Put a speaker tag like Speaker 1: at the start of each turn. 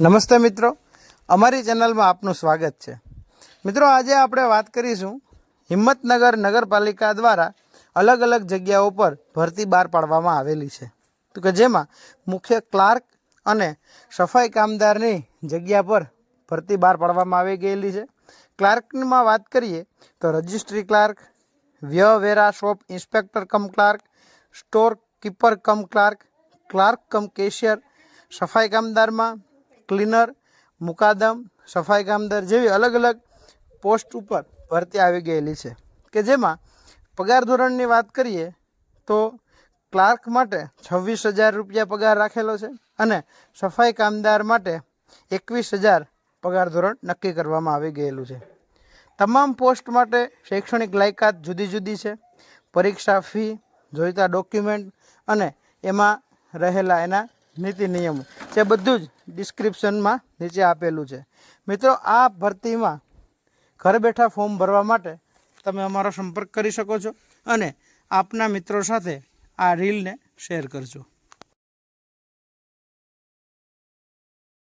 Speaker 1: નમસ્તે મિત્રો. અમારી ચેનલમાં આપનું સ્વાગત છે. મિત્રો, આજે આપણે વાત કરીશું હિંમતનગર નગરપાલિકા દ્વારા અલગ અલગ જગ્યાઓ પર ભરતી બહાર પાડવામાં આવેલી છે. તો કે જેમાં મુખ્ય ક્લાર્ક અને સફાઈ કામદારની જગ્યા પર ભરતી બહાર પાડવામાં આવી ગયેલી છે. ક્લાર્કમાં વાત કરીએ તો registry clerk વ્યવેરા shop inspector cum clerk store keeper cum clerk clerk cum cashier, સફાઈ કામદારમાં ક્લીનર, મુકાદમ, સફાઈ કામદાર જેવી અલગ અલગ પોસ્ટ ઉપર ભરતી આવી ગયેલી છે. કે જેમાં પગાર ધોરણની વાત કરીએ તો ક્લાર્ક માટે છવ્વીસ હજાર રૂપિયા પગાર રાખેલો છે અને સફાઈ કામદાર માટે એકવીસ હજાર પગાર ધોરણ નક્કી કરવામાં આવી ગયેલું છે. તમામ પોસ્ટ માટે શૈક્ષણિક લાયકાત જુદી જુદી છે. પરીક્ષા ફી, જોઈતા ડોક્યુમેન્ટ અને એમાં રહેલા એના નીતિ નિયમો જે બધું જ ડિસ્ક્રિપ્શનમાં નીચે આપેલું છે. મિત્રો, આ ભરતીમાં ઘર બેઠા ફોર્મ ભરવા માટે તમે અમારો સંપર્ક કરી શકો છો અને આપના મિત્રો સાથે આ રીલને શેર કરજો.